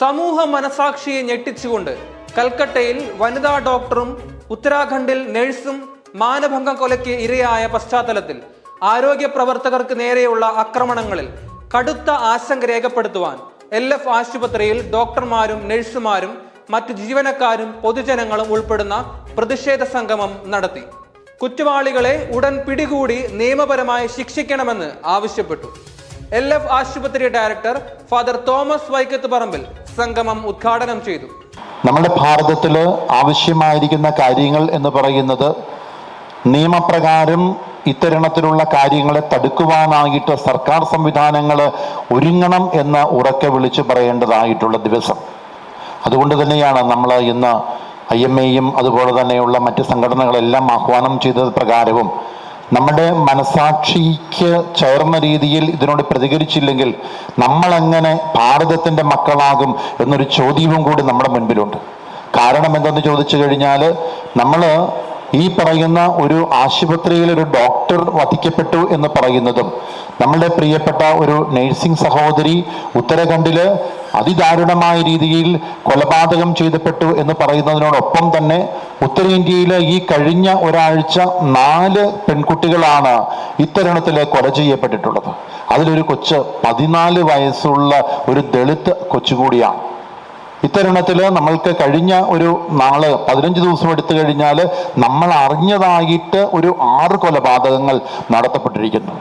സമൂഹ മനസാക്ഷിയെ ഞെട്ടിച്ചുകൊണ്ട് കൽക്കട്ടയിൽ വനിതാ ഡോക്ടറും ഉത്തരാഖണ്ഡിൽ നഴ്സും മാനഭംഗ കൊലയ്ക്ക് ഇരയായ പശ്ചാത്തലത്തിൽ ആരോഗ്യ പ്രവർത്തകർക്ക് നേരെയുള്ള ആക്രമണങ്ങളിൽ കടുത്ത ആശങ്ക രേഖപ്പെടുത്തുവാൻ എൽ എഫ് ആശുപത്രിയിൽ ഡോക്ടർമാരും നഴ്സുമാരും മറ്റു ജീവനക്കാരും പൊതുജനങ്ങളും ഉൾപ്പെടുന്ന പ്രതിഷേധ സംഗമം നടത്തി. കുറ്റവാളികളെ ഉടൻ പിടികൂടി നിയമപരമായി ശിക്ഷിക്കണമെന്ന് ആവശ്യപ്പെട്ടു. എൽ എഫ് ആശുപത്രി ഡയറക്ടർ ഫാദർ തോമസ് വൈക്കത്ത് പറമ്പിൽ സംഗമം ഉദ്ഘാടനം ചെയ്തു. നമ്മുടെ ഭാരതത്തിൽ ആവശ്യമായിരിക്കുന്ന കാര്യങ്ങൾ എന്ന് പറയുന്നത് നിയമപ്രകാരം ഇത്തരണത്തിലുള്ള കാര്യങ്ങളെ തടുക്കുവാനായിട്ട് സർക്കാർ സംവിധാനങ്ങൾ ഒരുങ്ങണം എന്ന് ഉറക്കെ വിളിച്ചു പറയേണ്ടതായിട്ടുള്ള ദിവസം. അതുകൊണ്ട് തന്നെയാണ് നമ്മൾ ഇന്ന് ഐ എം എയും അതുപോലെ തന്നെയുള്ള മറ്റ് സംഘടനകളെല്ലാം ആഹ്വാനം ചെയ്തത് പ്രകാരവും നമ്മുടെ മനസാക്ഷിക്ക് ചേർന്ന രീതിയിൽ ഇതിനോട് പ്രതികരിച്ചില്ലെങ്കിൽ നമ്മളെങ്ങനെ ഭാരതത്തിന്റെ മക്കളാകും എന്നൊരു ചോദ്യവും കൂടി നമ്മുടെ മുൻപിലുണ്ട്. കാരണം എന്തെന്ന് ചോദിച്ചു കഴിഞ്ഞാൽ നമ്മൾ ഈ പറയുന്ന ഒരു ആശുപത്രിയിൽ ഒരു ഡോക്ടർ വധിക്കപ്പെട്ടു എന്ന് പറയുന്നതും നമ്മളുടെ പ്രിയപ്പെട്ട ഒരു നഴ്സിംഗ് സഹോദരി ഉത്തരാഖണ്ഡിൽ അതിദാരുണമായ രീതിയിൽ കൊലപാതകം ചെയ്തപ്പെട്ടു എന്ന് പറയുന്നതിനോടൊപ്പം തന്നെ ഉത്തരേന്ത്യയിലെ ഈ കഴിഞ്ഞ ഒരാഴ്ച നാല് പെൺകുട്ടികളാണ് ഇത്തരുണത്തിൽ കൊല ചെയ്യപ്പെട്ടിട്ടുള്ളത്. അതിലൊരു കൊച്ച് പതിനാല് വയസ്സുള്ള ഒരു ദളിത് കൊച്ചുകൂടിയാണ്. ഇത്തരുണത്തിൽ നമ്മൾക്ക് കഴിഞ്ഞ ഒരു നാൾ പതിനഞ്ച് ദിവസം എടുത്തു കഴിഞ്ഞാൽ നമ്മൾ അറിഞ്ഞതായിട്ട് ഒരു ആറ് കൊലപാതകങ്ങൾ നടത്തപ്പെട്ടിരിക്കുന്നു.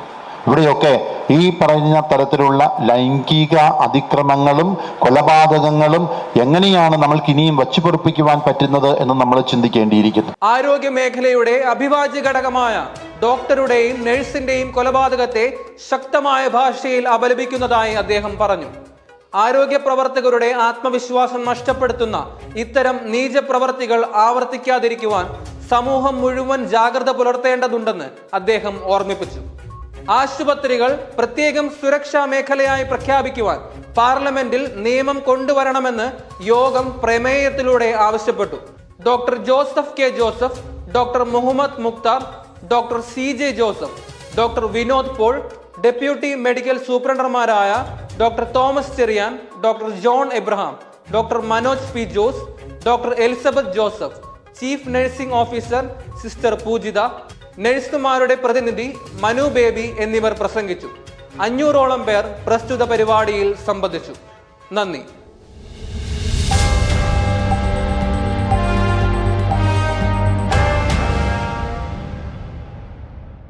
ഇവിടെയൊക്കെ ഈ പറഞ്ഞ തരത്തിലുള്ള ലൈംഗിക അതിക്രമങ്ങളും കൊലപാതകങ്ങളും എങ്ങനെയാണ് നമ്മൾക്ക് ഇനിയും വച്ചു പൊറപ്പിക്കുവാൻ പറ്റുന്നത് എന്ന് നമ്മൾ ചിന്തിക്കേണ്ടിയിരിക്കുന്നു. ആരോഗ്യ മേഖലയുടെ അഭിവാജ്യ ഘടകമായ ഡോക്ടറുടെയും നഴ്സിന്റെയും കൊലപാതകത്തെ ശക്തമായ ഭാഷയിൽ അപലപിക്കുന്നതായി അദ്ദേഹം പറഞ്ഞു. ആരോഗ്യ പ്രവർത്തകരുടെ ആത്മവിശ്വാസം നഷ്ടപ്പെടുത്തുന്ന ഇത്തരം നീചപ്രവർത്തികൾ ആവർത്തിക്കാതിരിക്കുവാൻ സമൂഹം മുഴുവൻ ജാഗ്രത പുലർത്തേണ്ടതുണ്ടെന്ന് അദ്ദേഹം ഓർമ്മിപ്പിച്ചു. ആശുപത്രികൾ പ്രത്യേകം സുരക്ഷാ മേഖലയായി പ്രഖ്യാപിക്കുവാൻ പാർലമെന്റിൽ നിയമം കൊണ്ടുവരണമെന്ന് യോഗം പ്രമേയത്തിലൂടെ ആവശ്യപ്പെട്ടു. Doctor Joseph K Joseph doctor Muhammad Mukhtar doctor C J Joseph doctor Vinod Paul deputy medical സൂപ്രണ്ടർമാരായ doctor Thomas Cherian doctor John Abraham doctor Manoj P Jose doctor Elizabeth Joseph chief nursing officer sister Poojitha നഴ്സുമാരുടെ പ്രതിനിധി Manu baby എന്നിവർ പ്രസംഗിച്ചു. അഞ്ഞൂറോളം പേർ പ്രസ്തുത പരിപാടിയിൽ സംബന്ധിച്ചു. നന്ദി.